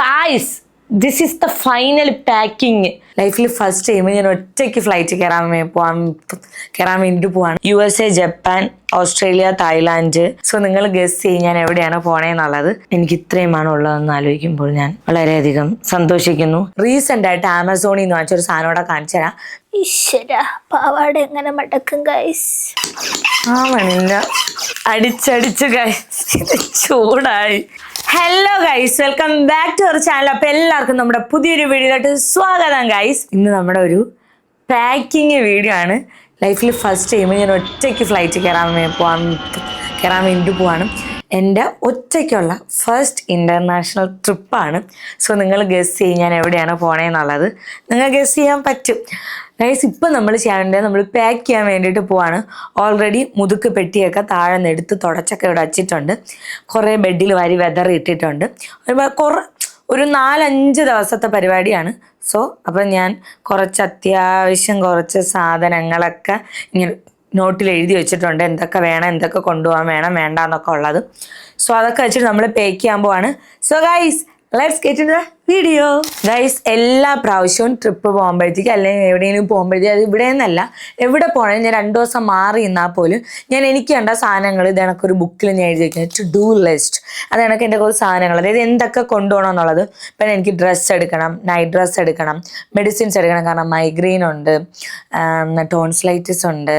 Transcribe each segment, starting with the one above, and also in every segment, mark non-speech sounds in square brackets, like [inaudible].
Guys this is the final packing ലൈഫിൽ first time ഞാൻ ഒറ്റയ്ക്ക് ഫ്ലൈറ്റ് കയറാൻ പോവാൻ കയറാൻ വേണ്ടിയിട്ട് പോവാണ്. U S A Japan Australia Thailand so നിങ്ങൾ ഗസ് ചെയ്യും ഞാൻ എവിടെയാണ് പോണേന്നുള്ളത് എനിക്ക് ഇത്രയുമാണ് ഉള്ളതെന്ന് ആലോചിക്കുമ്പോൾ ഞാൻ വളരെയധികം സന്തോഷിക്കുന്നു. റീസെന്റ് ആയിട്ട് ആമസോണിൽ നിന്ന് വാങ്ങിച്ചൊരു സാധനം കൂടെ കാണിച്ചു തരാം. ഈശ്വര പാവാട എങ്ങനെ മടക്കും ഗൈസ് അടിച്ചടിച്ച് ഗൈസ് ചൂടായി. Hello guys welcome back to our channel അപ്പൊ എല്ലാവർക്കും നമ്മുടെ പുതിയൊരു വീഡിയോയിലോട്ട് സ്വാഗതം ഗൈസ് ഇന്ന് നമ്മുടെ ഒരു പാക്കിങ് വീഡിയോ ആണ്. ലൈഫിൽ ഫസ്റ്റ് ടൈം ഞാൻ ഒറ്റയ്ക്ക് ഫ്ലൈറ്റ് കയറാൻ പോകാൻ കയറാൻ വേണ്ടി പോവാണ്. എന്റെ ഒറ്റയ്ക്കുള്ള ഫസ്റ്റ് ഇന്റർനാഷണൽ ട്രിപ്പാണ് സോ നിങ്ങൾ ഗസ് ചെയ്യും ഞാൻ എവിടെയാണ് പോണേന്നുള്ളത് നിങ്ങൾ ഗസ് ചെയ്യാൻ പറ്റും. ഗൈസ് ഇപ്പം നമ്മൾ ചെയ്യേണ്ടത് നമ്മൾ പാക്ക് ചെയ്യാൻ വേണ്ടിയിട്ട് പോവാണ്. ഓൾറെഡി മുതുക്ക് പെട്ടിയൊക്കെ താഴെ നിന്ന് എടുത്ത് തുടച്ചൊക്കെ ഇവിടെ വച്ചിട്ടുണ്ട്. കുറേ ബെഡിൽ വാരി വെതർ ഇട്ടിട്ടുണ്ട്. ഒരു കുറേ ഒരു നാലഞ്ച് ദിവസത്തെ പരിപാടിയാണ്. സോ അപ്പം ഞാൻ കുറച്ച് അത്യാവശ്യം കുറച്ച് സാധനങ്ങളൊക്കെ ഇങ്ങനെ നോട്ടിൽ എഴുതി വെച്ചിട്ടുണ്ട്. എന്തൊക്കെ വേണം എന്തൊക്കെ കൊണ്ടുപോകാൻ വേണം വേണ്ട എന്നൊക്കെ ഉള്ളത്. സോ അതൊക്കെ വെച്ചിട്ട് നമ്മൾ പേക്ക് ചെയ്യാൻ പോവാണ്. So guys let's get in the video. Guys എല്ലാ പ്രാവശ്യവും ട്രിപ്പ് പോകുമ്പോഴത്തേക്ക് അല്ലെങ്കിൽ എവിടെയെങ്കിലും പോകുമ്പോഴത്തേക്ക് അത് ഇവിടെ നിന്നല്ല എവിടെ പോകണമെങ്കിൽ ഞാൻ രണ്ട് ദിവസം മാറി നിന്നാൽ പോലും ഞാൻ എനിക്ക് വേണ്ട സാധനങ്ങൾ ഇത് എനിക്കൊരു ബുക്കിൽ ഞാൻ എഴുതി വയ്ക്കുന്നത് ടു ഡു ലിസ്റ്റ് അത് എനിക്ക് എന്റെ കുറച്ച് സാധനങ്ങൾ. അതായത് എന്തൊക്കെ കൊണ്ടുപോകണം എന്നുള്ളത്. പിന്നെ എനിക്ക് ഡ്രസ്സ് എടുക്കണം നൈറ്റ് ഡ്രസ്സ് എടുക്കണം മെഡിസിൻസ് എടുക്കണം. കാരണം മൈഗ്രെയിൻ ഉണ്ട് ടോൺസ്ലൈറ്റിസ് ഉണ്ട്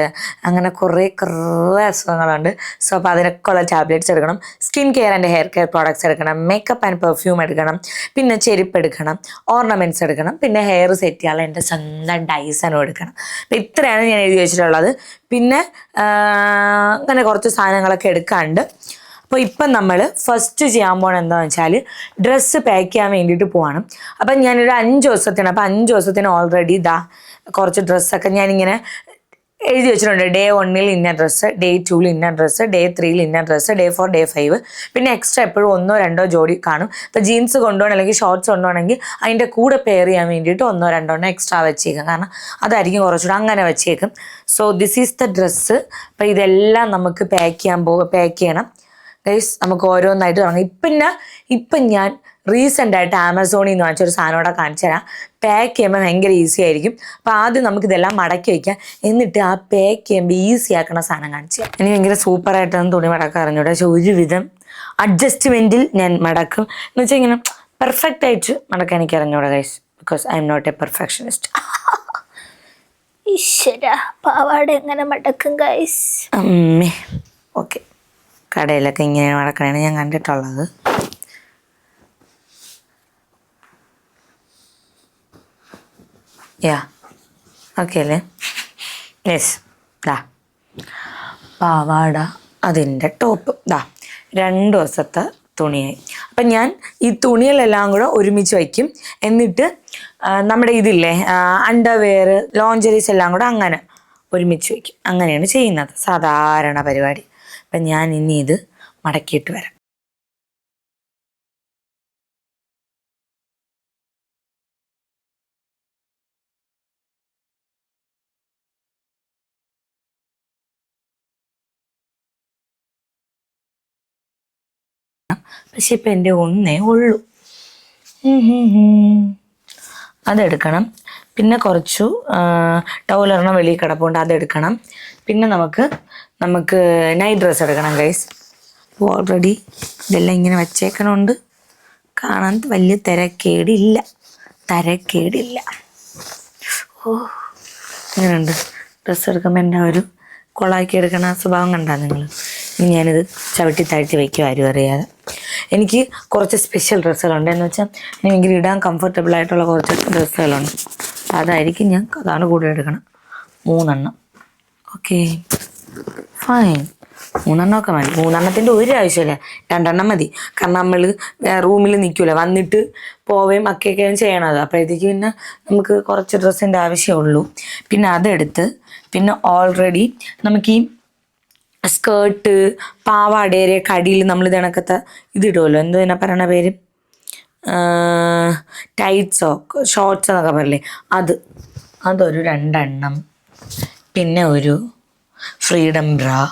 അങ്ങനെ കുറേ കുറേ അസുഖങ്ങളുണ്ട്. സോ അപ്പോൾ അതിനൊക്കെ ഉള്ള ടാബ്ലറ്റ്സ് എടുക്കണം. Skin care and hair care products എടുക്കണം. മേക്കപ്പ് ആൻഡ് പെർഫ്യൂം എടുക്കണം. പിന്നെ ചെരുപ്പ് എടുക്കണം ഓർണമെന്റ്സ് എടുക്കണം പിന്നെ ഹെയർ സെറ്റ് ചെയ്യാനുള്ള എന്റെ സ്വന്തം ഡൈസനും എടുക്കണം. അപ്പം ഇത്രയാണ് ഞാൻ എഴുതി വെച്ചിട്ടുള്ളത്. പിന്നെ അങ്ങനെ കുറച്ച് സാധനങ്ങളൊക്കെ എടുക്കാണ്ട്. അപ്പോൾ ഇപ്പം നമ്മൾ ഫസ്റ്റ് ചെയ്യാൻ പോകണം എന്താണെന്ന് വെച്ചാൽ ഡ്രസ്സ് പാക്ക് ചെയ്യാൻ വേണ്ടിയിട്ട് പോവാണ്. അപ്പം ഞാനൊരു അഞ്ച് ദിവസത്തിന് അപ്പം അഞ്ച് ദിവസത്തിന് ഓൾറെഡി ഇതാ കുറച്ച് ഡ്രസ്സൊക്കെ ഞാനിങ്ങനെ എഴുതി വെച്ചിട്ടുണ്ട്. ഡേ വണ്ണിൽ ഇന്ന ഡ്രസ്സ് ഡേ ടൂവിൽ ഇന്ന ഡ്രസ്സ് ഡേ ത്രീയിൽ ഇന്ന dress day four day five പിന്നെ എക്സ്ട്രാ എപ്പോഴും ഒന്നോ രണ്ടോ ജോഡി കാണും. ഇപ്പോൾ ജീൻസ് കൊണ്ടുപോകണം അല്ലെങ്കിൽ ഷോർട്സ് കൊണ്ടുപോകണമെങ്കിൽ അതിന്റെ കൂടെ പെയർ ചെയ്യാൻ വേണ്ടിയിട്ട് ഒന്നോ രണ്ടോ എണ്ണം എക്സ്ട്രാ വെച്ചേക്കും. കാരണം അതായിരിക്കും കുറച്ചുകൂടെ അങ്ങനെ വെച്ചേക്കും. So this is the dress അപ്പോൾ ഇതെല്ലാം നമുക്ക് പാക്ക് ചെയ്യാൻ പോ പാക്ക് ചെയ്യണം. ഗൈസ് നമുക്ക് ഓരോന്നായിട്ട് തുടങ്ങാം. ഇപ്പം ഞാൻ ഇപ്പം ഞാൻ റീസെന്റ് ആയിട്ട് ആമസോണിൽ നിന്ന് വാങ്ങിച്ചൊരു സാധനം കൂടെ കാണിച്ചു തരാം. പാക്ക് ചെയ്യുമ്പോൾ ഭയങ്കര ഈസി ആയിരിക്കും. അപ്പോൾ ആദ്യം നമുക്ക് ഇതെല്ലാം മടക്കി വയ്ക്കാം എന്നിട്ട് ആ പാക്ക് ചെയ്യുമ്പോൾ ഈസി ആക്കുന്ന സാധനം കാണിച്ചു തരാം. എനിക്ക് ഭയങ്കര സൂപ്പറായിട്ടൊന്നും തുണി മടക്കാൻ അറിഞ്ഞൂടെ. പക്ഷെ ഒരുവിധം അഡ്ജസ്റ്റ്മെന്റിൽ ഞാൻ മടക്കും. എന്ന് വെച്ചാൽ ഇങ്ങനെ പെർഫെക്റ്റ് ആയിട്ട് മടക്കാൻ എനിക്ക് അറിഞ്ഞൂടെ guys because I'm not a perfectionist ഈശ്വര പാവാട എങ്ങനെ മടക്കും ഗൈസ് അമ്മേ. ഓക്കെ കടയിലൊക്കെ ഇങ്ങനെ നടക്കണതാണ് ഞാൻ കണ്ടിട്ടുള്ളത്. യാ ഓക്കെ അല്ലേ യെസ് ദാ. പാവാട അതിന്റെ ടോപ്പ്. ദാ രണ്ട് ദിവസത്തെ തുണിയായി. അപ്പം ഞാൻ ഈ തുണികളെല്ലാം കൂടെ ഒരുമിച്ച് വയ്ക്കും. എന്നിട്ട് നമ്മുടെ ഇതില്ലേ അണ്ടർവെയർ ലോഞ്ചറീസ് എല്ലാം കൂടെ അങ്ങനെ ഒരുമിച്ച് വയ്ക്കും. അങ്ങനെയാണ് ചെയ്യുന്നത് സാധാരണ പരിപാടി. അപ്പം ഞാൻ ഇനി ഇത് മടക്കിയിട്ട് വരാം. പക്ഷെ ഇപ്പം എന്റെ ഒന്നേ ഉള്ളൂ. അതെടുക്കണം. പിന്നെ കുറച്ചു ടൗലറിന് വെളിയിൽ കിടപ്പുണ്ട് അതെടുക്കണം. പിന്നെ നമുക്ക് നമുക്ക് നൈറ്റ് ഡ്രസ്സ് എടുക്കണം ഗൈസ് ഓൾറെഡി ഇതെല്ലാം ഇങ്ങനെ വച്ചേക്കണോണ്ട്. കാണാൻ വലിയ തിരക്കേടില്ല. തിരക്കേടില്ല. ഓ ഇങ്ങനെയുണ്ട്. ഡ്രസ്സ് എടുക്കുമ്പോൾ എന്റെ ഒരു കൊളാക്കി എടുക്കണ സ്വഭാവം കണ്ടാ നിങ്ങൾ ഇനി ഞാനിത് ചവിട്ടി താഴ്ത്തി വയ്ക്കും ആരും അറിയാതെ. എനിക്ക് കുറച്ച് സ്പെഷ്യൽ ഡ്രസ്സുകളുണ്ട്. എന്ന് വെച്ചാൽ എനിക്ക് ഇടാൻ കംഫർട്ടബിൾ ആയിട്ടുള്ള കുറച്ച് ഡ്രസ്സുകളുണ്ട്. അതായിരിക്കും ഞാൻ അതാണ് കൂടുതൽ എടുക്കണം മൂന്നെണ്ണം. ഓക്കെ ഫൈൻ മൂന്നെണ്ണമൊക്കെ മതി. മൂന്നെണ്ണത്തിന്റെ ഒരു ആവശ്യമില്ല. രണ്ടെണ്ണം മതി. കാരണം നമ്മൾ റൂമിൽ നിൽക്കില്ല വന്നിട്ട് പോവുകയും അക്കയൊക്കെയും ചെയ്യണത്. അപ്പോഴത്തേക്ക് പിന്നെ നമുക്ക് കുറച്ച് ഡ്രസ്സിന്റെ ആവശ്യമുള്ളൂ പിന്നെ അതെടുത്ത് പിന്നെ ഓൾറെഡി നമുക്ക് ഈ സ്കേർട്ട് പാവാടേരെ കടിയിൽ നമ്മൾ ഇതിണക്കത്തെ ഇതിടുമല്ലോ എന്തോ ഇതിനെ പറയണ പേര്? ടൈറ്റ്സോ ഷോർട്സ് എന്നൊക്കെ പറയില്ലേ? അത്. അതൊരു രണ്ടെണ്ണം. പിന്നെ ഒരു ഫ്രീഡം ബ്രാ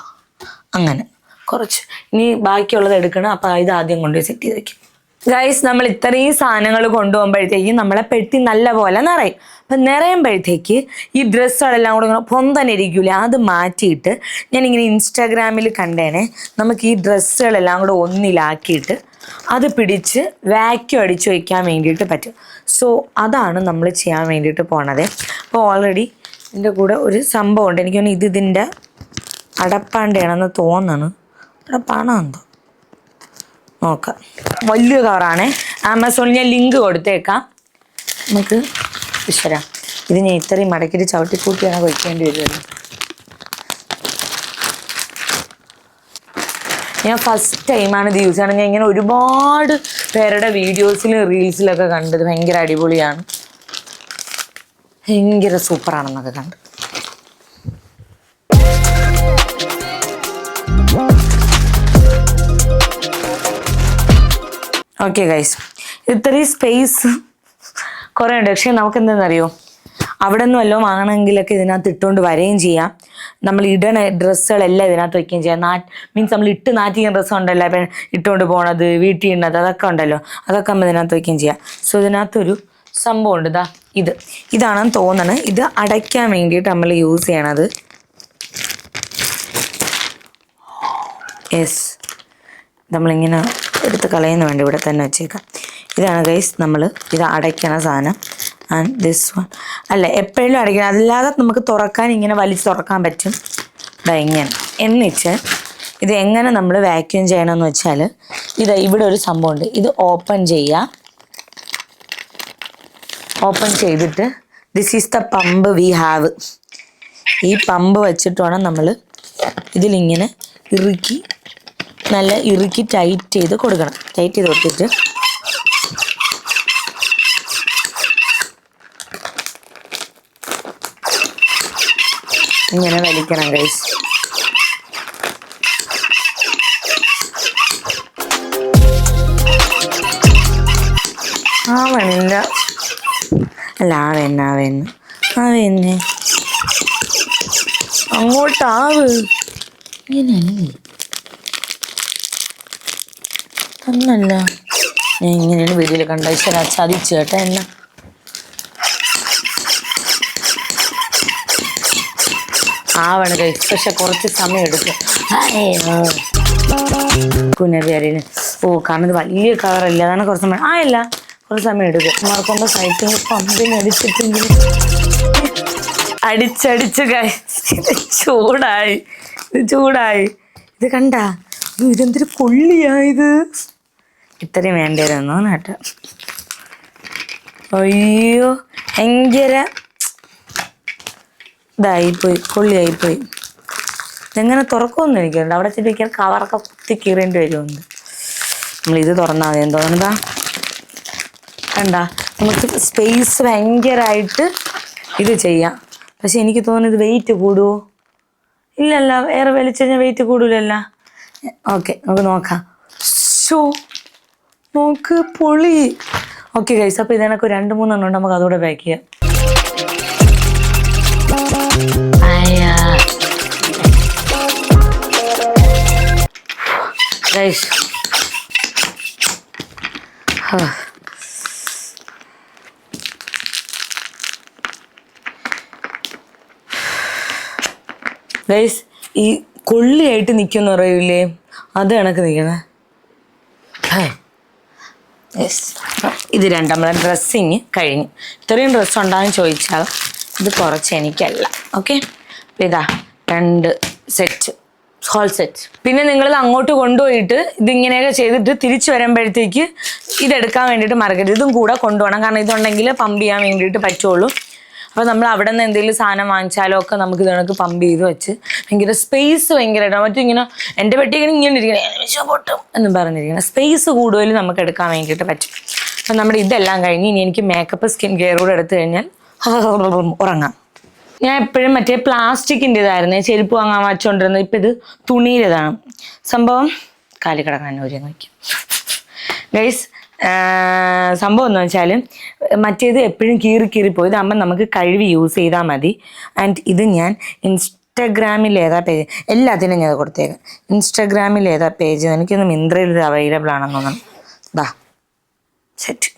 അങ്ങനെ. കുറച്ച്. ഇനി ബാക്കിയുള്ളത് എടുക്കണം. അപ്പോൾ ഇത് ആദ്യം കൊണ്ടുപോയി സെറ്റ് ചെയ്ത് വെക്കും. ഗൈസ് നമ്മൾ ഇത്രയും സാധനങ്ങൾ കൊണ്ടുപോകുമ്പോഴത്തേക്കും നമ്മളെ പെട്ടി നല്ല പോലെ നിറയും. അപ്പം നിറയുമ്പോഴത്തേക്ക് ഈ ഡ്രസ്സുകളെല്ലാം കൂടെ ഇങ്ങനെ പൊന്തനിരിക്കൂലേ? അത് മാറ്റിയിട്ട് ഞാനിങ്ങനെ ഇൻസ്റ്റാഗ്രാമിൽ കണ്ടേനെ. നമുക്ക് ഈ ഡ്രസ്സുകളെല്ലാം കൂടെ ഒന്നിലാക്കിയിട്ട് അത് പിടിച്ച് വാക്യൂം അടിച്ചു വയ്ക്കാൻ വേണ്ടിയിട്ട് പറ്റും. സോ അതാണ് നമ്മൾ ചെയ്യാൻ വേണ്ടിയിട്ട് പോണത്. അപ്പോൾ ഓൾറെഡി ഇതിന്റെ കൂടെ ഒരു സംഭവമുണ്ട്. എനിക്ക് തോന്നുന്നു ഇത് ഇതിന്റെ അടപ്പാണ്ടയാണെന്ന് തോന്നണം അടപ്പാണ് എന്തോ? നോക്കാം. വലിയ കവറാണ് ആമസോണിൽ ഞാൻ ലിങ്ക് കൊടുത്തേക്കാം. നമുക്ക് ഈശ്വര ഇത് ഞാൻ ഇത്രയും മടക്കിട്ട് ചവിട്ടിക്കൂട്ടിയാണ് വയ്ക്കേണ്ടി വരുമല്ലോ ഞാൻ ഫസ്റ്റ് ടൈമാണ് ഇത് യൂസ് ചെയ്യണം ഞാൻ ഇങ്ങനെ ഒരുപാട് പേരുടെ വീഡിയോസിലും റീൽസിലൊക്കെ കണ്ടത്. ഭയങ്കര അടിപൊളിയാണ്. ഭയങ്കര സൂപ്പറാണെന്നൊക്കെ കണ്ട്. ഓക്കെ ഗൈസ് ഇത്രയും സ്പേസ് കുറേ ഉണ്ട്. പക്ഷേ നമുക്ക് എന്തെന്നറിയോ അവിടെ നിന്ന് വല്ലതും വാങ്ങണമെങ്കിലൊക്കെ ഇതിനകത്ത് ഇട്ടുകൊണ്ട് വരികയും ചെയ്യാം. നമ്മൾ ഇടണ ഡ്രസ്സുകളെല്ലാം ഇതിനകത്ത് വയ്ക്കുകയും ചെയ്യാം. നാ മീൻസ് നമ്മൾ ഇട്ട് നാറ്റിക്കുന്ന ഡ്രസ്സ് ഉണ്ടല്ലോ. അപ്പം ഇട്ടുകൊണ്ട് പോണത് വീട്ടിൽ ഇടുന്നത് അതൊക്കെ ഉണ്ടല്ലോ. അതൊക്കെ നമ്മൾ ഇതിനകത്ത് വയ്ക്കുകയും ചെയ്യാം. സോ ഇതിനകത്തൊരു സംഭവം ഉണ്ട്. ഇതാ ഇത്. ഇതാണെന്ന് തോന്നണത് ഇത് അടയ്ക്കാൻ വേണ്ടിയിട്ട് നമ്മൾ യൂസ് ചെയ്യണത്. യെസ് നമ്മളിങ്ങനെ എടുത്ത് കളയുന്ന വേണ്ടി ഇവിടെ തന്നെ വെച്ചേക്കാം. ഇതാണ് ഗൈസ് നമ്മൾ ഇത് അടയ്ക്കണ സാധനം. ആൻഡ് ദിസ് വൺ അല്ല എപ്പോഴും അടയ്ക്കണം. അല്ലാതെ നമുക്ക് തുറക്കാൻ ഇങ്ങനെ വലിച്ച് തുറക്കാൻ പറ്റും. ഭയങ്കര എന്നിട്ട് ഇത് എങ്ങനെ നമ്മൾ വാക്യൂം ചെയ്യണമെന്ന് വെച്ചാൽ ഇത് ഇവിടെ ഒരു സംഭവമുണ്ട്. ഇത് ഓപ്പൺ ചെയ്യുക. ഓപ്പൺ ചെയ്തിട്ട് this is the pump we have ഈ പമ്പ് വെച്ചിട്ട് വേണം നമ്മൾ ഇതിലിങ്ങനെ ഇറുക്കി നല്ല ഇറുക്കി ടൈറ്റ് ചെയ്ത് കൊടുക്കണം. ടൈറ്റ് ചെയ്ത് കൊടുത്തിട്ട് ഇങ്ങനെ വലിക്കണം ഗൈസ് ആവണില്ല അല്ല ആവേന്ന് ആവേന്ന് ആവേന്ന് അങ്ങോട്ട് അങ്ങോട്ടാവ് ഇങ്ങനെയല്ലേ തന്നല്ല. ഞാൻ ഇങ്ങനെയാണ് വീട്ടിൽ കണ്ട ഈശ്വര ചതിച്ചു കേട്ടോ എന്നെ. ആവണ കഴിച്ച് പക്ഷെ കുറച്ച് സമയം എടുക്കും. കുനരിയറിന് ഓ കാരണം ഇത് വലിയ കളറല്ല. അതാണ് കുറച്ച് ആ ഇല്ല കുറച്ച് സമയം എടുക്കും. മറക്കുമ്പോൾ സൈറ്റിൽ പമ്പിന് അടിച്ചിട്ടെങ്കിൽ അടിച്ചടിച്ച് ചൂടായി ഇത് ചൂടായി. ഇത് കണ്ട? ഇതെന്തൊരു കൊള്ളിയായത് ഇത്രയും വേണ്ടിയിരുന്നു നാട്ട. അയ്യോ ഭയങ്കര ഇതായിപ്പോയി കൊള്ളിയായിപ്പോയി. ഇതെങ്ങനെ തുറക്കുമെന്ന് എനിക്കുണ്ട് അവിടെ ചെടിക്കാൻ കവറൊക്കെ കുത്തി കീറേണ്ടി വരുമെന്ന്. ഇത് തുറന്നാൽ മതി. എന്തോ എന്താ കണ്ട. നമുക്ക് സ്പേസ് ഭയങ്കരമായിട്ട് ഇത് ചെയ്യാം. പക്ഷെ എനിക്ക് തോന്നുന്നു ഇത് വെയിറ്റ് കൂടുമോ ഇല്ലല്ല വേറെ വലിച്ചു വെയിറ്റ് കൂടൂലല്ല. ഓക്കെ നമുക്ക് നോക്കാം. ഷോ നോക്ക് പൊളി. ഓക്കെ ഗൈസ് അപ്പോൾ ഇതിനൊക്കെ രണ്ട് മൂന്നെണ്ണം ഉണ്ട്. നമുക്ക് അതുകൂടെ പാക്ക് ചെയ്യാം. ഗൈസ് ഗൈസ് ഈ കൊള്ളിയായിട്ട് നിൽക്കുമെന്ന് പറയൂലേ? അത് കണക്ക് നിൽക്കണേ ഇത് രണ്ടാമത് ഡ്രസ്സിങ് കഴിഞ്ഞു. ഇത്രയും ഡ്രസ്സ് ഉണ്ടാകും ചോദിച്ചാൽ ഇത് കുറച്ച് എനിക്കല്ല. ഓക്കെ ഇതാ രണ്ട് സെറ്റ് ഹോൾ സെറ്റ് പിന്നെ നിങ്ങൾ അങ്ങോട്ട് കൊണ്ടുപോയിട്ട് ഇതിങ്ങനെയൊക്കെ ചെയ്തിട്ട് തിരിച്ചു വരുമ്പോഴത്തേക്ക് ഇതെടുക്കാൻ വേണ്ടിയിട്ട് മറക്കരുത്. ഇതും കൂടെ കൊണ്ടുപോകണം. കാരണം ഇതുണ്ടെങ്കിൽ പമ്പ് ചെയ്യാൻ വേണ്ടിയിട്ട് പറ്റുള്ളൂ. അപ്പോൾ നമ്മൾ അവിടെ നിന്ന് എന്തെങ്കിലും സാധനം വാങ്ങിച്ചാലോ ഒക്കെ നമുക്ക് ഇതൊക്കെ പമ്പ് ചെയ്ത് വെച്ച് ഭയങ്കര സ്പേസ് ഭയങ്കരമായിട്ട് മറ്റും ഇങ്ങനെ എന്റെ പെട്ടിങ്ങനെ ഇങ്ങനെ ഇരിക്കണേ ഇരിക്കണം പൊട്ടും എന്നും പറഞ്ഞിരിക്കണം. സ്പേസ് കൂടുതൽ നമുക്ക് എടുക്കാൻ വേണ്ടിയിട്ട് പറ്റും. അപ്പം നമ്മുടെ ഇതെല്ലാം കഴിഞ്ഞ് ഇനി എനിക്ക് മേക്കപ്പ് സ്കിൻ കെയർ കൂടെ എടുത്തു കഴിഞ്ഞാൽ [laughs] ഉറങ്ങാം. ഞാൻ എപ്പോഴും മറ്റേ പ്ലാസ്റ്റിക്കിന്റെ ഇതായിരുന്നു ചെരുപ്പ് വാങ്ങാൻ വച്ചുകൊണ്ടിരുന്നത് ഇപ്പം ഇത് തുണിയിലതാണ്. സംഭവം കാലി ഒരു നോക്കി. ഗൈസ് സംഭവം എന്ന് വെച്ചാൽ മറ്റേത് എപ്പോഴും കീറി കീറി പോയി ഇതാകുമ്പോൾ നമുക്ക് കഴിവ് യൂസ് ചെയ്താൽ മതി. ആൻഡ് ഇത് ഞാൻ ഇൻസ്റ്റഗ്രാമിൽ ഏതാ പേജ് എല്ലാത്തിനും ഞാൻ കൊടുത്തേക്കാം. ഇൻസ്റ്റഗ്രാമിൽ ഏതാ പേജ് എനിക്കൊന്ന് മിന്ത്രയിൽ അവൈലബിൾ ആണെന്ന് തോന്നുന്നു ദാ. സെറ്റ്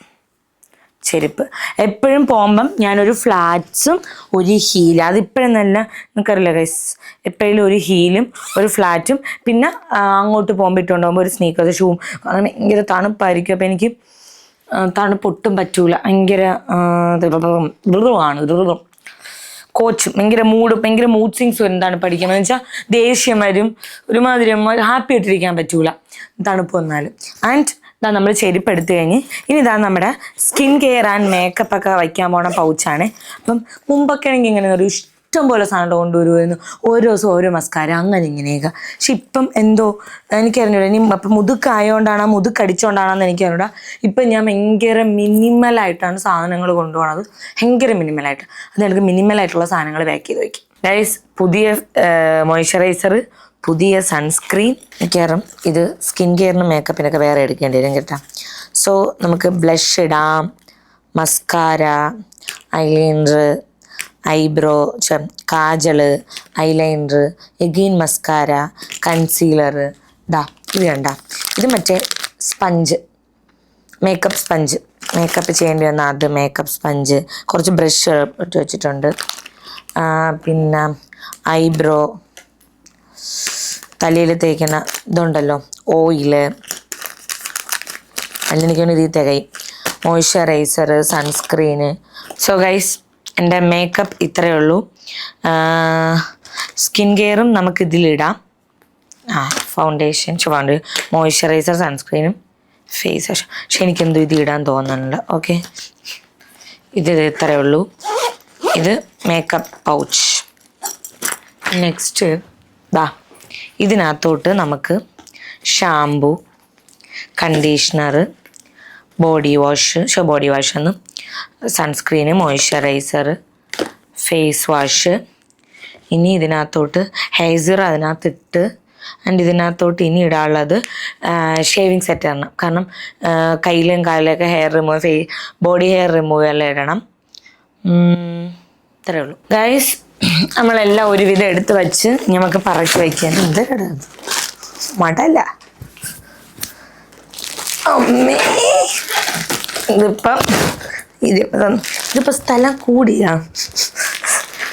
ചെരുപ്പ്. എപ്പോഴും പോകുമ്പം ഞാനൊരു ഫ്ലാറ്റ്സും ഒരു ഹീലും. അതിപ്പോഴും നല്ല നിങ്ങൾക്കറിയില്ല ഗൈസ് എപ്പോഴും ഒരു ഹീലും ഒരു ഫ്ലാറ്റും പിന്നെ അങ്ങോട്ട് പോകുമ്പോൾ ഇട്ടുകൊണ്ടുപോകുമ്പോൾ ഒരു സ്നീക്കേഴ്സ് ഷൂവും അങ്ങനെ ഭയങ്കര തണുപ്പായിരിക്കും. അപ്പം എനിക്ക് തണുപ്പൊട്ടും പറ്റൂല. ഭയങ്കര ദൃഢമാണ് ദൃഢം കോച്ചും ഭയങ്കര മൂഡ് ഭയങ്കര മൂഡ് വരും തണുപ്പ് അടിക്കുമ്പോൾ എന്ന് വെച്ചാൽ ദേഷ്യം വരും. ഒരുമാതിരി ഹാപ്പി ആയിട്ടിരിക്കാൻ പറ്റൂല. തണുപ്പ് വന്നാൽ ആൻഡ് ഇതാ നമ്മൾ ചെരുപ്പ് എടുത്തു കഴിഞ്ഞ്. ഇനി ഇതാ നമ്മുടെ സ്കിൻ കെയർ ആൻഡ് മേക്കപ്പ് ഒക്കെ വയ്ക്കാൻ പോണ പൗച്ചാണ് അപ്പം മുമ്പൊക്കെ ആണെങ്കിൽ ഇങ്ങനെ ഒരു ഇഷ്ടം പോലെ സാധനം കൊണ്ടുവരുമായിരുന്നു ഓരോ ദിവസം ഓരോ മസ്കാര അങ്ങനെ ഇങ്ങനെയൊക്കെ. പക്ഷെ ഇപ്പം എന്തോ എനിക്കറിഞ്ഞൂടാ. ഇനി അപ്പം മുതുക്കായതുകൊണ്ടാണോ എന്ന് എനിക്കറിഞ്ഞൂടാ. ഇപ്പം ഞാൻ ഭയങ്കര മിനിമലായിട്ടാണ് സാധനങ്ങൾ കൊണ്ടുപോകുന്നത് ഭയങ്കര മിനിമലായിട്ട് അത് എനിക്ക് മിനിമലായിട്ടുള്ള സാധനങ്ങൾ പാക്ക് ചെയ്ത് വയ്ക്കും. ഗൈസ് പുതിയ മോയ്സ്ചറൈസർ പുതിയ സൺസ്ക്രീൻ മിക്കവാറും ഇത് സ്കിൻ കെയറിനും മേക്കപ്പിനൊക്കെ വേറെ എടുക്കേണ്ടി വരും കേട്ടോ. സോ നമുക്ക് ബ്ലഷ് ഇടാം mascara eyeliner eyebrow kajal eyeliner again mascara concealer ദാ ഇത് കണ്ട. ഇത് മറ്റേ സ്പഞ്ച് മേക്കപ്പ് സ്പഞ്ച് മേക്കപ്പ് ചെയ്യേണ്ടി വന്ന അത് മേക്കപ്പ് സ്പഞ്ച് കുറച്ച് ബ്രഷ് ഇട്ട് വെച്ചിട്ടുണ്ട്. പിന്നെ ഐബ്രോ തലയിൽ തേക്കുന്ന ഇതുണ്ടല്ലോ ഓയിൽ അല്ലെങ്കിൽ ഇതിൽ തികയും മോയ്സ്ചറൈസർ സൺസ്ക്രീന് സോ ഗൈസ് എന്റെ മേക്കപ്പ് ഇത്രയേ ഉള്ളൂ. സ്കിൻ കെയറും നമുക്ക് ഇതിലിടാം. ആ ഫൗണ്ടേഷൻ ചുവണ്ട് മോയ്സ്ചറൈസർ സൺസ്ക്രീനും ഫേസ് വാഷ് പക്ഷെ എനിക്കെന്തോ ഇത് ഇടാൻ തോന്നുന്നുണ്ട്. ഓക്കെ ഇത് ഇത്രയേ ഉള്ളൂ. ഇത് മേക്കപ്പ് പൗച്ച് നെക്സ്റ്റ് ദാ ഇതിനകത്തോട്ട് നമുക്ക് shampoo conditioner body wash show body wash എന്ന് സൺസ്ക്രീന് മോയ്സ്ചറൈസർ ഫേസ് വാഷ് ഇനി ഇതിനകത്തോട്ട് ഹെയ്സർ അതിനകത്തിട്ട് ആൻഡ് ഇതിനകത്തോട്ട് ഇനി ഇടാനുള്ളത് ഷേവിങ് സെറ്റ് ഇടണം കാരണം കയ്യിലും കാലിലൊക്കെ hair remove body hair remove എല്ലാം ഇടണം. ഇത്രയേ ഉള്ളൂ. ഗൈസ് നമ്മളെല്ലാം ഒരുവിധം എടുത്ത് വച്ച് നമുക്ക് പറക്കി വയ്ക്കാൻ. എന്ത് മടല്ല അമ്മേ. ഇതിപ്പം ഇതിപ്പം ഇതിപ്പോൾ സ്ഥലം കൂടിയാ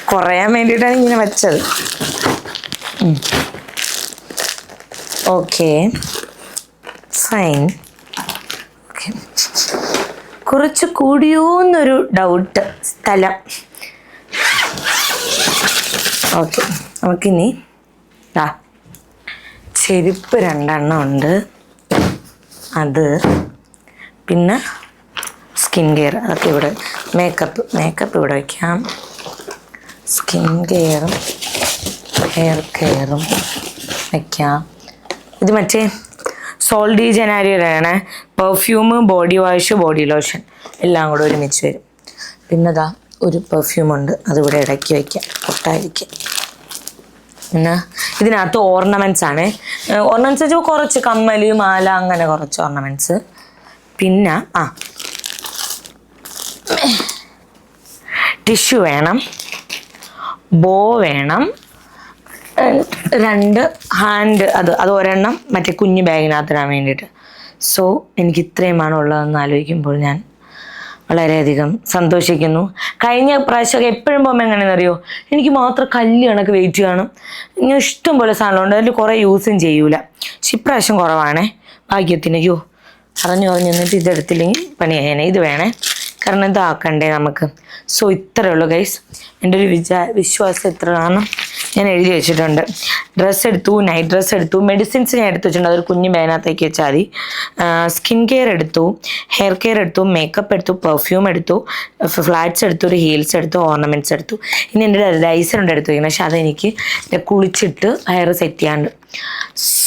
കുറയാൻ വേണ്ടിയിട്ടാണ് ഇങ്ങനെ വെച്ചത്. ഓക്കെ. ഫൈൻ. കുറച്ച് കൂടിയോ എന്നൊരു ഡൗട്ട്. സ്ഥലം. ഓക്കെ. നമുക്കിനി ആ ചെരുപ്പ് രണ്ടെണ്ണം ഉണ്ട്. അത് പിന്നെ സ്കിൻ കെയർ അതൊക്കെ ഇവിടെ മേക്കപ്പ് മേക്കപ്പ് ഇവിടെ വയ്ക്കാം സ്കിൻ കെയറും ഹെയർ കെയറും വയ്ക്കാം ഇത് മറ്റേ സോൾഡി ജനാരിയുടെയാണ്. Perfume body wash body lotion. എല്ലാം കൂടെ ഒരുമിച്ച് വരും. പിന്നെ ദാ ഒരു പെർഫ്യൂം ഉണ്ട്. അതിവിടെ ഇടയ്ക്ക് വയ്ക്കാം പൊട്ടായിരിക്കും. എന്നാ? ഇതിനകത്ത് ഓർണമെന്റ്സ് ആണ്. ഓർണമെന്റ്സ് വെച്ചാൽ കുറച്ച് കമ്മൽ മാല അങ്ങനെ കുറച്ച് ഓർണമെന്റ്സ് പിന്നെ ആ. ടിഷ്യൂ വേണം. ബോ വേണം. രണ്ട് ഹാൻഡ് അത് അത് ഒരെണ്ണം മറ്റേ കുഞ്ഞു ബാഗിനകത്തിടാൻ വേണ്ടിയിട്ട്. സോ എനിക്ക് ഇത്രയുമാണ് ഉള്ളതെന്ന് ആലോചിക്കുമ്പോൾ ഞാൻ വളരെയധികം സന്തോഷിക്കുന്നു. കഴിഞ്ഞ പ്രാവശ്യമൊക്കെ എപ്പോഴും പോകുമ്പോൾ എങ്ങനെയാണെന്ന് അറിയോ എനിക്ക് മാത്രം കല്ല് കണക്ക് വെയിറ്റ് കാണും. ഞാൻ ഇഷ്ടം പോലെ സാധനമുണ്ട് അതിൽ കുറേ യൂസും ചെയ്യൂല. പക്ഷെ ഇപ്രാവശ്യം കുറവാണേ. ഭാഗ്യത്തിന്. അയ്യോ. പറഞ്ഞു പറഞ്ഞു എന്നിട്ട് ഇതെടുത്തില്ലെങ്കിൽ പണിയായനെ ഇത് വേണേ. കാരണം ഇതാക്കണ്ടേ നമുക്ക്. സോ ഇത്രയേ ഉള്ളൂ ഗൈസ് എന്റെ ഒരു വിചാ വിശ്വാസം ഇത്ര കാരണം ഞാൻ എഴുതി വെച്ചിട്ടുണ്ട്. ഡ്രസ്സ് എടുത്തു നൈറ്റ് ഡ്രസ്സ് എടുത്തു. മെഡിസിൻസ് ഞാൻ എടുത്തു വെച്ചിട്ടുണ്ട്. അതൊരു കുഞ്ഞു ബാനകത്തേക്ക് വെച്ചാൽ മതി. സ്കിൻ കെയർ എടുത്തു ഹെയർ കെയർ എടുത്തു മേക്കപ്പ് എടുത്തു പെർഫ്യൂം എടുത്തു ഫ്ലാറ്റ്സ് എടുത്തു ഒരു ഹീൽസ് എടുത്തു ഓർണമെന്റ്സ് എടുത്തു. ഇനി എന്റെ ലൈസർ ഉണ്ട് എടുത്തു പക്ഷെ അതെനിക്ക് കുളിച്ചിട്ട് ഹെയർ സെറ്റ് ചെയ്യാണ്ട്.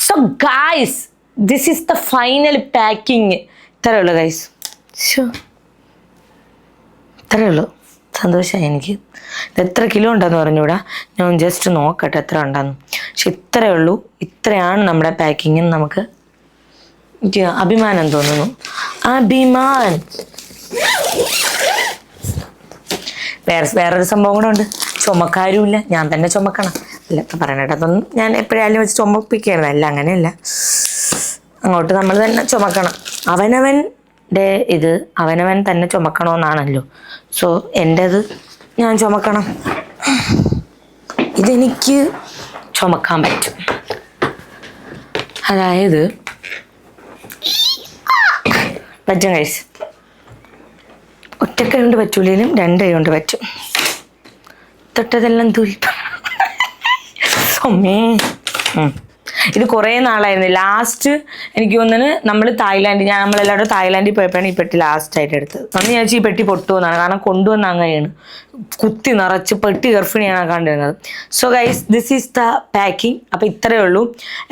So guys this is the final packing ഇത്രയേ ഉള്ളൂ ഗൈസ് ഇത്രയുള്ളൂ സന്തോഷമായി എനിക്ക്. എത്ര കിലോ ഉണ്ടെന്ന് പറഞ്ഞുകൂടാ? ഞാൻ ജസ്റ്റ് നോക്കട്ടെ എത്ര ഉണ്ടെന്ന്. പക്ഷെ ഇത്രയേ ഉള്ളൂ. ഇത്രയാണ് നമ്മുടെ പാക്കിങ്ങിന് നമുക്ക്. അഭിമാനം തോന്നുന്നു. അഭിമാൻ. വേറെ വേറൊരു സംഭവം കൂടെ ഉണ്ട്. ചുമക്കാരുമില്ല. ഞാൻ തന്നെ ചുമക്കണം. അല്ല ഇപ്പം പറയണേട്ടോ അതൊന്നും ഞാൻ എപ്പോഴായാലും വെച്ച് ചുമപ്പിക്കുകയായിരുന്നു അല്ല അങ്ങനെയല്ല. അങ്ങോട്ട് നമ്മൾ തന്നെ ചുമക്കണം. അവനവൻ അവനവന്റെ ഇത് അവനവൻ തന്നെ ചുമക്കണമെന്നാണല്ലോ സോ എന്റെത് ഞാൻ ചുമക്കണം. ഇതെനിക്ക് ചുമക്കാൻ പറ്റും. അതായത് പറ്റും കഴിച്ച്. ഒറ്റക്കൈ കൊണ്ട് പറ്റൂലേലും രണ്ട് കൊണ്ട് പറ്റും. തൊട്ടതെല്ലാം അമ്മേ [laughs] ഉം. ഇത് കുറേ നാളായിരുന്നു. ലാസ്റ്റ് എനിക്ക് തോന്നുന്നു നമ്മൾ തായ്ലാൻഡ് ഞാൻ നമ്മളെല്ലാവരും തായ്ലാൻഡിൽ പോയപ്പോഴാണ് ഈ പെട്ടി ലാസ്റ്റ് ആയിട്ട് എടുത്തത്. അന്ന് ഞാൻ ഈ പെട്ടി പൊട്ടുമെന്നാണ് കാരണം കൊണ്ടുവന്ന അങ്ങനെയാണ്. കുത്തി നിറച്ച് പെട്ടി ഗർഭിണിയാണ് കണ്ടിരുന്നത്. So guys this is the packing അപ്പോൾ ഇത്രയേ ഉള്ളൂ.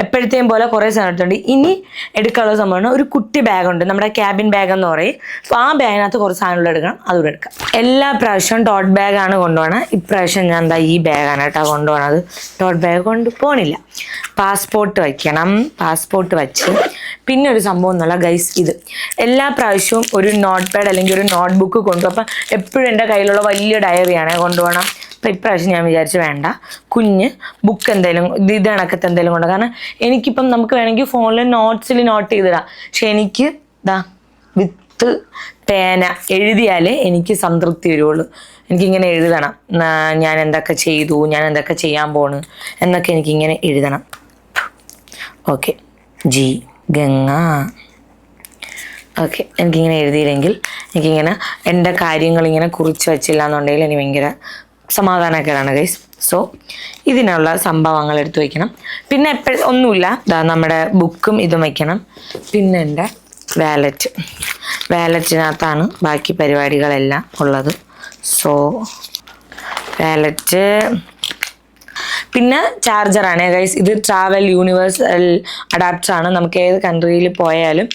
എപ്പോഴത്തെയും പോലെ കുറേ സാധനം എടുത്തുണ്ട് ഇനി എടുക്കാനുള്ള സംഭവമാണ് ഒരു കുട്ടി ബാഗുണ്ട്. നമ്മുടെ ക്യാബിൻ ബാഗ് എന്ന് പറയും. അപ്പോൾ ആ ബാഗിനകത്ത് കുറച്ച് സാധനങ്ങൾ എടുക്കണം. അതുകൂടെ എടുക്കാം. എല്ലാ പ്രാവശ്യവും ഡോട്ട് ബാഗാണ് കൊണ്ടുപോകണം. ഇപ്രാവശ്യം ഞാൻ എന്താ ഈ ബാഗാണ് കേട്ടോ കൊണ്ടുപോകണത്. ഡോട്ട് ബാഗ് കൊണ്ട് പോകണില്ല പാസ്പോർട്ട് വയ്ക്കണം. പാസ്പോർട്ട് വച്ച്. പിന്നെ ഒരു സംഭവം എന്നുള്ള ഗൈസ് ഇത്. എല്ലാ പ്രാവശ്യവും ഒരു നോട്ട് പാഡ് അല്ലെങ്കിൽ ഒരു നോട്ട് ബുക്ക് കൊണ്ടുപോകും അപ്പം എപ്പോഴും എന്റെ കയ്യിലുള്ള വലിയ ഡയറിയാണ് കൊണ്ടുപോകണം. അപ്പം ഇപ്രാവശ്യം ഞാൻ വിചാരിച്ചു വേണ്ട. കുഞ്ഞ് ബുക്ക് എന്തെങ്കിലും ഇത് കണക്കത്തെ എന്തെങ്കിലും കൊണ്ട് കാരണം എനിക്കിപ്പം നമുക്ക് വേണമെങ്കിൽ ഫോണിൽ നോട്ട്സിൽ നോട്ട് ചെയ്തിടാം. പക്ഷെ എനിക്ക് ഇതാ വിത്ത് പേന എഴുതിയാലേ എനിക്ക് സംതൃപ്തി വരുള്ളൂ എനിക്കിങ്ങനെ എഴുതണം. ഞാൻ എന്തൊക്കെ ചെയ്തു? ഞാൻ എന്തൊക്കെ ചെയ്യാൻ പോണ്? എന്നൊക്കെ എനിക്കിങ്ങനെ എഴുതണം. Okay G Ganga. ഓക്കെ എനിക്കിങ്ങനെ എഴുതിയില്ലെങ്കിൽ എനിക്കിങ്ങനെ എന്റെ കാര്യങ്ങൾ ഇങ്ങനെ കുറിച്ച് വച്ചില്ല എന്നുണ്ടെങ്കിൽ എനിക്ക് ഭയങ്കര സമാധാനക്കേടാണ് ഗൈസ് സോ ഇതിനുള്ള സംഭവങ്ങൾ എടുത്തു വയ്ക്കണം. പിന്നെ എപ്പോഴും ഒന്നുമില്ല. നമ്മുടെ ബുക്കും ഇതും വയ്ക്കണം. പിന്നെ എന്റെ വാലറ്റ് വാലറ്റിനകത്താണ് ബാക്കി പരിപാടികളെല്ലാം ഉള്ളത്. സോ വാലറ്റ് പിന്നെ ചാർജറാണ് ഗൈസ് ഇത് ട്രാവൽ യൂണിവേഴ്സൽ അഡാപ്റ്റർ ആണ്. നമുക്ക് ഏത് കൺട്രിയിൽ പോയാലും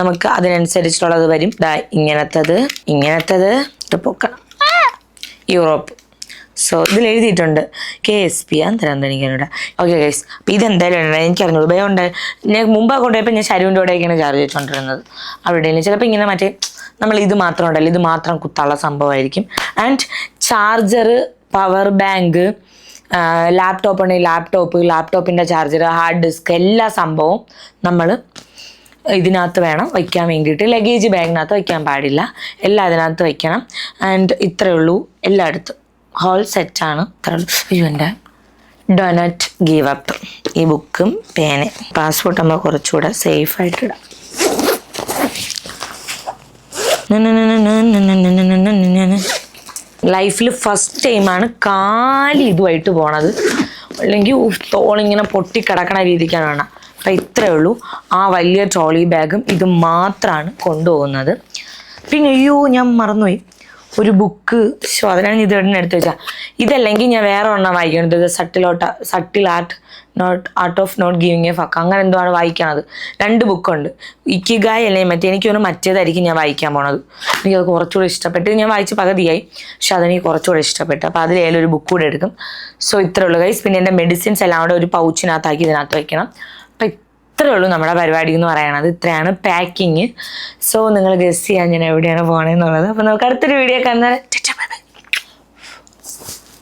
നമുക്ക് അതിനനുസരിച്ചുള്ളത് വരും. ഇങ്ങനത്തത് ഇങ്ങനത്തത്. ഇത് പൊക്കണം. യൂറോപ്പ്. സോ ഇതിൽ എഴുതിയിട്ടുണ്ട്. കെ എസ് പി അന്തരം എനിക്കറിഞ്ഞൂടെ ഓക്കെ ഗൈസ് അപ്പോൾ ഇതെന്തായാലും ഉണ്ടായി എനിക്ക് അറിഞ്ഞു ഉപയോഗം ഉണ്ട്. ഞാൻ മുമ്പ് കൊണ്ടുപോയപ്പോൾ ഞാൻ ശരുവിന്റെ കൂടെയൊക്കെയാണ് ചാർജ് ചെയ്തുകൊണ്ടിരുന്നത് അവിടെ ചിലപ്പോൾ ഇങ്ങനെ മറ്റേ നമ്മൾ ഇത് മാത്രം ഉണ്ടല്ലോ. ഇത് മാത്രം കുത്താനുള്ള സംഭവമായിരിക്കും. And charger power bank laptop ഉണ്ടെങ്കിൽ ലാപ്ടോപ്പ് ലാപ്ടോപ്പിന്റെ ചാർജർ ഹാർഡ് ഡിസ്ക് എല്ലാ സംഭവവും നമ്മൾ ഇതിനകത്ത് വേണം വയ്ക്കാൻ വേണ്ടിയിട്ട് ലഗേജ് ബാഗിനകത്ത് വയ്ക്കാൻ പാടില്ല എല്ലാം അതിനകത്ത് വയ്ക്കണം ആൻഡ് ഇത്രയേ ഉള്ളൂ എല്ലായിടത്തും ഹോൾ സെറ്റാണ് ഇത്ര എന്റെ ഡൊനറ്റ് ഗീവ് അപ്പ് ഈ ബുക്കും പേന പാസ്പോർട്ട് നമ്മൾ കുറച്ചുകൂടെ സേഫ് ആയിട്ട് ഇടാം ലൈഫിൽ ഫസ്റ്റ് ടൈമാണ് കാലി ഇതുമായിട്ട് പോണത്. അല്ലെങ്കിൽ തോളിങ്ങനെ പൊട്ടിക്കിടക്കണ രീതിക്കാണ് കാണാം അപ്പം ഇത്രയേ ഉള്ളൂ. ആ വലിയ ട്രോളി ബാഗും ഇത് മാത്രമാണ് കൊണ്ടുപോകുന്നത്. പിന്നെ അയ്യോ ഞാൻ മറന്നുപോയി. ഒരു ബുക്ക്. ശോ അതിനാണ് ഇത് എടുത്ത് വെച്ചാൽ ഇതല്ലെങ്കിൽ ഞാൻ വേറെ ഒരെണ്ണം വായിക്കുന്നത് സട്ടിലോട്ട subtle art not art of not giving a fuck അങ്ങനെ എന്തോ ആണ് വായിക്കണത്. രണ്ട് ബുക്കുണ്ട് ഇക്കിഗായ് അല്ലേ മറ്റേ? എനിക്ക് തോന്നുന്നു മറ്റേതായിരിക്കും ഞാൻ വായിക്കാൻ പോണത്. എനിക്കത് കുറച്ചുകൂടെ ഇഷ്ടപ്പെട്ട്. ഞാൻ വായിച്ച് പകുതിയായി. പക്ഷെ അതെനിക്ക് കുറച്ചുകൂടെ ഇഷ്ടപ്പെട്ടു. അപ്പോൾ അതിലേലും ഒരു ബുക്ക് കൂടെ എടുക്കും. സോ ഇത്രേ ഉള്ളൂ ഗൈസ് പിന്നെ എന്റെ മെഡിസിൻസ് എല്ലാം കൂടെ ഒരു പൗച്ചിനകത്താക്കി ഇതിനകത്ത് വയ്ക്കണം അപ്പം ഇത്രേ ഉള്ളൂ നമ്മുടെ പരിപാടി എന്ന് പറയണത്. ഇത്രയാണ് പാക്കിങ് സോ നിങ്ങൾ ഗസ് ചെയ്യാൻ ഞാൻ എവിടെയാണ് പോകണമെന്നുള്ളത് അപ്പോൾ നമുക്ക് അടുത്തൊരു വീഡിയോ കാണുന്നത്